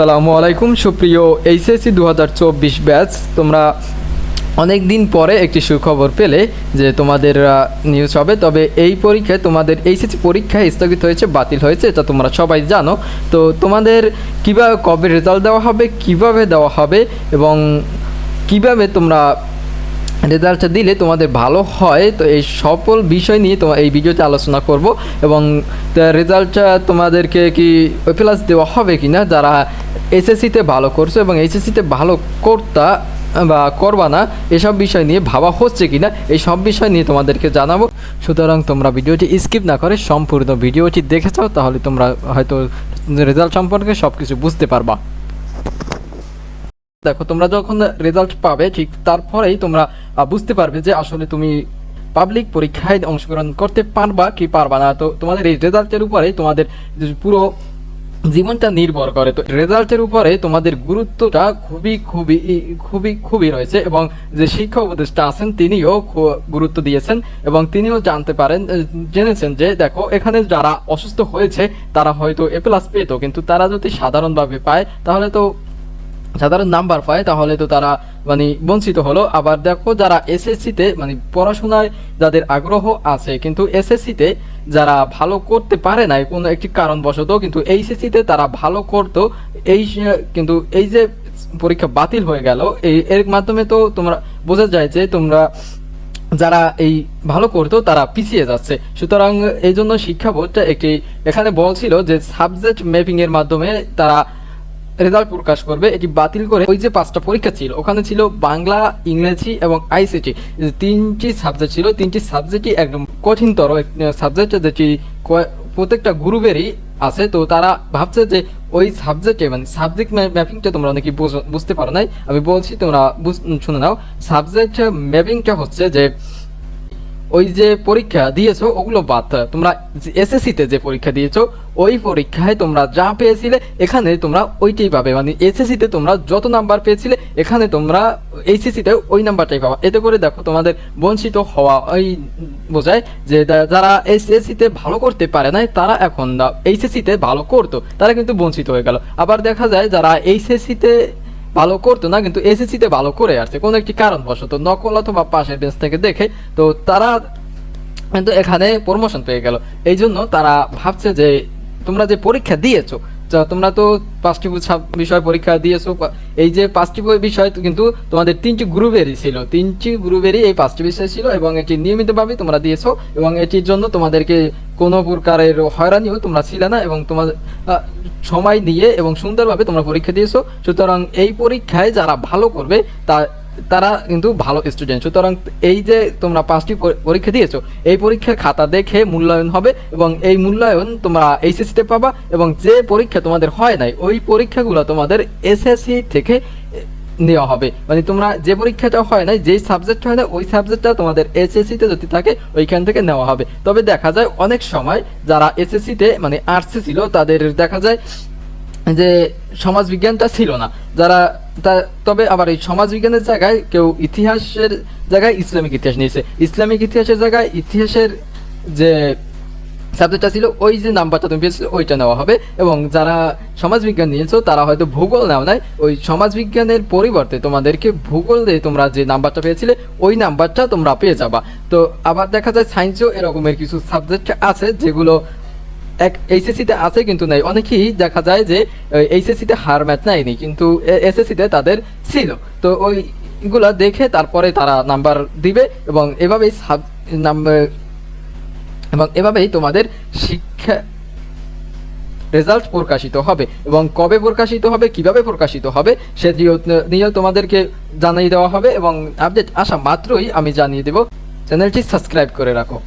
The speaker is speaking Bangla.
আসসালামু আলাইকুম, সুপ্রিয় এইচএসসি দু হাজার চব্বিশ ব্যাচ। তোমরা অনেক দিন পরে একটি সুখবর পেলে যে তোমাদের নিউজ হবে। তবে এই পরীক্ষায় তোমাদের এইচএসসি পরীক্ষায় স্থগিত হয়েছে, বাতিল হয়েছে, এটা তোমরা সবাই জানো। তো তোমাদের কীভাবে, কবে রেজাল্ট দেওয়া হবে, কীভাবে দেওয়া হবে এবং কীভাবে তোমরা রেজাল্টটা দিলে তোমাদের ভালো হয়, তো এই সকল বিষয় নিয়ে তোমার এই ভিডিওতে আলোচনা করব। এবং রেজাল্টটা তোমাদেরকে কি প্লাস দেওয়া হবে কি না যারা এসএসসিতে ভালো করছ এবং এসএসসিতে ভালো করতা বা করবা না এসব বিষয় নিয়ে ভাবা হচ্ছে কি না এই সব বিষয় নিয়ে তোমাদেরকে জানাব। সুতরাং তোমরা ভিডিওটি স্কিপ না করে সম্পূর্ণ ভিডিওটি দেখে চাও তাহলে তোমরা হয়তো রেজাল্ট সম্পর্কে সব কিছু বুঝতে পারবা। দেখো, তোমরা যখন রেজাল্ট পাবে, ঠিক তারপরেই তোমরা বুঝতে পারবে যে আসলে তুমি পাবলিক পরীক্ষায় অংশগ্রহণ করতে পারবা কি পারবা না। তো তোমাদের এই রেজাল্টের উপরে তোমাদের পুরো জীবনটা নির্ভর করে। তো রেজাল্টের উপরে তোমাদের গুরুত্বটা খুবই খুবই খুবই খুবই রয়েছে এবং যে শিক্ষা উপদেষ্টা আছেন তিনিও গুরুত্ব দিয়েছেন এবং তিনিও জানতে পারেন জেনেছেন যে দেখো, এখানে যারা অসুস্থ হয়েছে, তারা হয়তো এ প্লাস পেতো, কিন্তু তারা যদি সাধারণভাবে পায়, তাহলে তো সাধারণ নাম্বার পায়, তাহলে তো তারা মানে বঞ্চিত হলো। আবার দেখো, যারা এসএসসিতে মানে পড়াশোনায় যাদের আগ্রহ আছে, কিন্তু এসএসসিতে যারা ভালো করতে পারে না কোনো একটি কারণবশত কিন্তু এইচএসসিতে তারা ভালো করতো, এই, কিন্তু এই যে পরীক্ষা বাতিল হয়ে গেল, এই, এর মাধ্যমে তো তোমরা, বোঝা যায় যে তোমরা যারা এই ভালো করতো তারা পিছিয়ে যাচ্ছে। সুতরাং এই জন্য শিক্ষা বোর্ডটা একটি, এখানে বলছিল যে সাবজেক্ট ম্যাপিং এর মাধ্যমে তারা রেজাল্ট প্রকাশ করবে এটি বাতিল করে ওই যে পাঁচটা পরীক্ষা ছিল, ওখানে ছিল বাংলা, ইংরেজি এবং আইসিটি। তিনটি সাবজেক্ট ছিল, তিনটি সাবজেক্টই একদম কঠিনতর সাবজেক্ট যেটি প্রত্যেকটা গ্রুপেরই আছে। তো তারা ভাবছে যে ওই সাবজেক্টে মানে সাবজেক্ট ম্যাপিংটা তোমরা অনেকে বুঝ- বুঝতে পারো নাই? আমি বলছি তোমরা শুনে নাও। সাবজেক্ট ম্যাপিংটা হচ্ছে যে ওই যে পরীক্ষা দিয়েছ, ওগুলো বাদ। তোমরা এসএসসিতে যে পরীক্ষা দিয়েছ, ওই পরীক্ষায় তোমরা যা পেয়েছিলে, এখানে তোমরা ওইটাই পাবে। মানে এসএসসিতে তোমরা যত নাম্বার পেয়েছিলে, এখানে তোমরা এইচএসসিতে ওই নাম্বারটাই পাবা। এতে করে দেখো তোমাদের বঞ্চিত হওয়া ওই বোঝায় যে যারা এসএসসিতে ভালো করতে পারে নাই, তারা এখন এইচএসসিতে ভালো করতো, তারা কিন্তু বঞ্চিত হয়ে গেল। আবার দেখা যায় যারা এইচএসসিতে ভালো করতো না, কিন্তু এসএসসিতে ভালো করে আসছে। কোনো একটি কারণবশত নকল অথবা পাশের বেঞ্চ থেকে দেখে, তো তারা কিন্তু এখানে প্রমোশন পেয়ে গেল। এই জন্য তারা ভাবছে যে তোমরা যে পরীক্ষা দিয়েছ তোমরা তো পাঁচটি বিষয় পরীক্ষা দিয়েছ এই যে পাঁচটি বিষয় কিন্তু তোমাদের তিনটি গ্রুপেরই ছিল। তিনটি গ্রুপেরই এই পাঁচটি বিষয় ছিল এবং এটি নিয়মিতভাবে তোমরা দিয়েছ এবং এটির জন্য তোমাদেরকে কোনো প্রকারের হয়রানিও তোমরা ছিলে না এবং তোমাদের সময় নিয়ে এবং সুন্দরভাবে তোমরা পরীক্ষা দিয়েছ। সুতরাং এই পরীক্ষায় যারা ভালো করবে, তা তারা কিন্তু ভালো স্টুডেন্ট সুতরাং এই যে তোমরা পাঁচটি পরীক্ষা দিয়েছ, এই পরীক্ষার খাতা দেখে মূল্যায়ন হবে এবং এই মূল্যায়ন তোমরা এইচএসসিতে পাবা এবং যে পরীক্ষা তোমাদের হয় নাই, ওই পরীক্ষাগুলো তোমাদের এসএসসি থেকে নেওয়া হবে। মানে তোমরা যে পরীক্ষাটা হয় নাই, যেই সাবজেক্ট হয় না, ওই সাবজেক্টটা তোমাদের এসএসসিতে যদি থাকে, ওইখান থেকে নেওয়া হবে। তবে দেখা যায় অনেক সময় যারা এসএসসিতে মানে আর্টসে ছিল, তাদের দেখা যায় যে সমাজ বিজ্ঞানটা ছিল না। যারা তবে আবার এই সমাজ বিজ্ঞানের জায়গায় কেউ ইতিহাসের জায়গায় ইসলামিক ইতিহাস নিয়েছে ইসলামিক ইতিহাসের জায়গায় ইতিহাসের যে সাবজেক্টটা ছিল, ওই যে নাম্বারটা তুমি পেয়েছিলে, ওইটা নেওয়া হবে। এবং যারা সমাজবিজ্ঞান নিয়েছো তারা হয়তো ভূগোল নেওয়া নাই। ওই সমাজবিজ্ঞানের পরিবর্তে তোমাদেরকে ভূগোল দিয়ে তোমরা যে নাম্বারটা পেয়েছিলে, ওই নাম্বারটা তোমরা পেয়ে যাবা। তো আবার দেখা যায় সায়েন্সেও এরকমের কিছু সাবজেক্ট আছে, যেগুলো এক এইচএসসিতে আছে কিন্তু নাই। অনেকেই দেখা যায় যে এইচএসসিতে হার ম্যাচ নেয়নি, কিন্তু এসএসসিতে তাদের ছিল। তো ওইগুলা দেখে তারপরে তারা নাম্বার দিবে এবং এভাবেই সাব এবং এভাবেই তোমাদের শিক্ষা রেজাল্ট প্রকাশিত হবে। এবং কবে প্রকাশিত হবে, কীভাবে প্রকাশিত হবে সেটিও নিয়েও তোমাদেরকে জানিয়ে দেওয়া হবে এবং আপডেট আসা মাত্রই আমি জানিয়ে দেব। চ্যানেলটি সাবস্ক্রাইব করে রাখো।